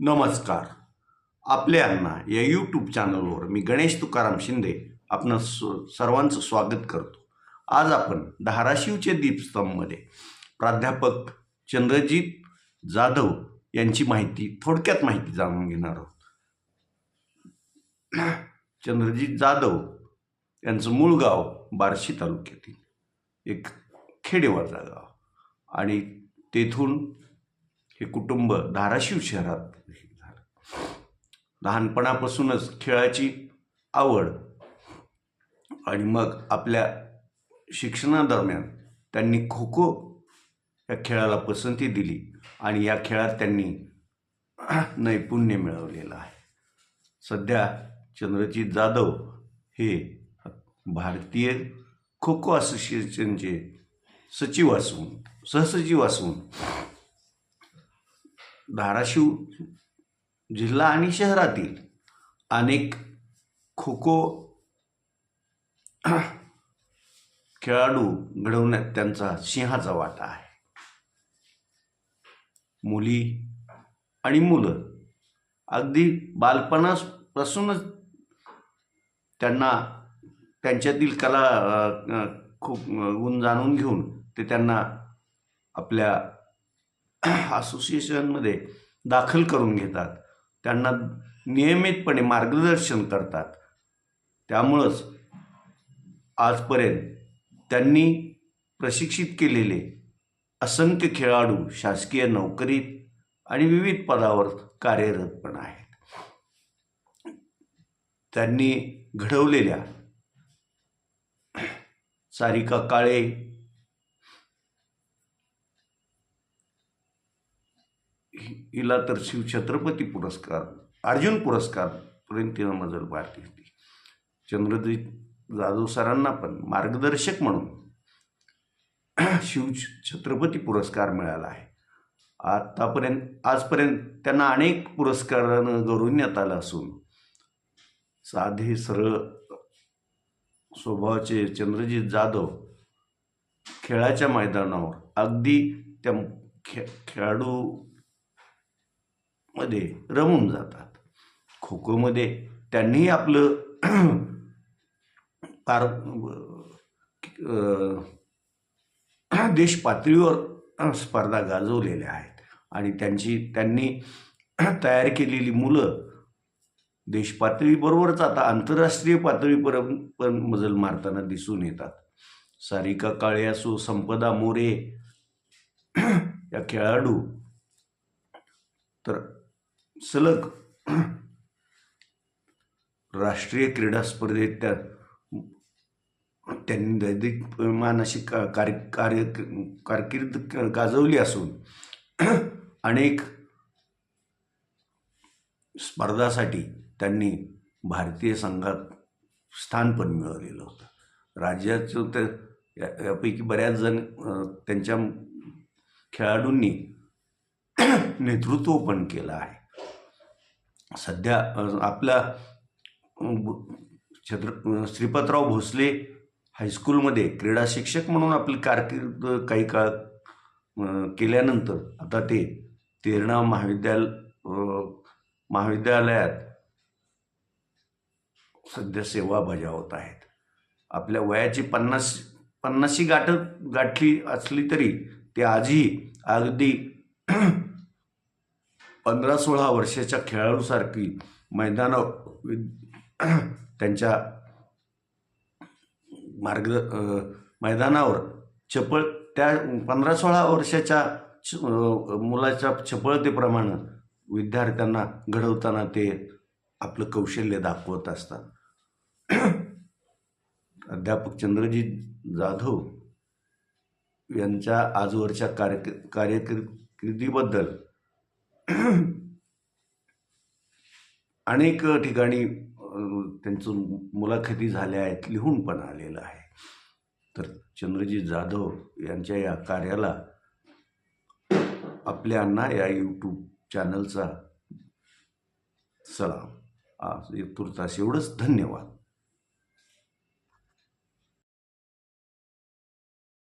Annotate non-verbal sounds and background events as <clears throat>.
नमस्कार. आपल्यांना या यूट्यूब चॅनलवर मी गणेश तुकाराम शिंदे आपण सर्वांचं स्वागत करतो. आज आपण धाराशिवचे दीपस्तंभमध्ये प्राध्यापक चंद्रजीत जाधव यांची माहिती थोडक्यात माहिती जाणून घेणार आहोत. चंद्रजीत जाधव यांचं मूळ गाव बार्शी तालुक्यातील एक खेडेवाचा गाव. आणि तेथून हे कुटुंब धाराशिव शहरात झालं. लहानपणापासूनच खेळाची आवड आणि मग आपल्या शिक्षणादरम्यान त्यांनी खो खो या खेळाला पसंती दिली आणि या खेळात त्यांनी नैपुण्य मिळवलेलं आहे. सध्या चंद्रजित जाधव हे भारतीय खो खो असोसिएशनचे सचिव असून सहसचिव असून धाराशिव जिल्हा आणि शहरातील अनेक खो खो खेळाडू घडवण्यात त्यांचा सिंहाचा वाटा आहे. मुली आणि मुलं अगदी बालपणापासूनच त्यांना त्यांच्यातील कला खूप गुण जाणून घेऊन ते त्यांना आपल्या <clears throat> असोसिएशनमध्ये दाखल करून घेतात. त्यांना नियमितपणे मार्गदर्शन करतात. त्यामुळंच आजपर्यंत त्यांनी प्रशिक्षित केलेले असंख्य खेळाडू शासकीय नोकरीत आणि विविध पदावर कार्यरत पण आहेत. त्यांनी घडवलेल्या सारिका काळे हिला तर शिवछत्रपती पुरस्कार अर्जुन पुरस्कार पर्यंत तिनं मजल पार केली. चंद्रजित जाधव सरांना पण मार्गदर्शक म्हणून शिव छत्रपती पुरस्कार मिळाला आहे. आतापर्यंत आजपर्यंत त्यांना अनेक पुरस्कारानं गौरवण्यात आलं असून साधे सरळ स्वभावाचे चंद्रजित जाधव खेळाच्या मैदानावर अगदी त्या खे खेळाडू मध्ये रमून जातात. खो खोमध्ये त्यांनीही आपलं <clears throat> पार देशपातळीवर <clears throat> देश पातळीवर <clears throat> स्पर्धा गाजवलेल्या आहेत. आणि त्यांची त्यांनी तयार केलेली मुलं देश पातळीबरोबरच आता आंतरराष्ट्रीय पातळीपर्यंत पण मजल मारताना दिसून येतात. सारिका काळे असो संपदा मोरे या खेळाडू. तर सलग राष्ट्रीय क्रीडा स्पर्धेत त्या त्यांनी दैदिकमान अशी का कार्य कार्य कारकीर्द गाजवली असून अनेक स्पर्धासाठी त्यांनी भारतीय संघात स्थान पण मिळवलेलं होतं. राज्याचं तर यापैकी बऱ्याच जण त्यांच्या खेळाडूंनी नेतृत्व पण केलं आहे. सध्या आपल्या छत्र श्रीपतराव भोसले हायस्कूलमध्ये क्रीडा शिक्षक म्हणून आपली कारकीर्द काही काळ केल्यानंतर आता ते तेरणा महाविद्याल महाविद्यालयात सध्या सेवा बजावत आहेत. आपल्या वयाची पन्नास पन्नाशी गाठ गाठली असली तरी ते आजही अगदी पंधरा सोळा वर्षाच्या खेळाडूसारखी मैदानावर त्यांच्या मार्ग मैदानावर चपळ त्या पंधरा सोळा वर्षाच्या मुलाच्या चपळतेप्रमाणे विद्यार्थ्यांना घडवताना ते आपलं कौशल्य दाखवत असतात. अध्यापक चंद्रजीत जाधव यांच्या आजवरच्या कार्य कार्यकिर्दीबद्दल अनेक ठिकाणी त्यांचं मुलाखती झाल्या आहेत लिहून पण आलेलं आहे. तर चंद्रजीत जाधव यांच्या या कार्याला आपल्या या यूट्यूब चॅनलचा सलाम. आज तुर्तास एवढंच. धन्यवाद.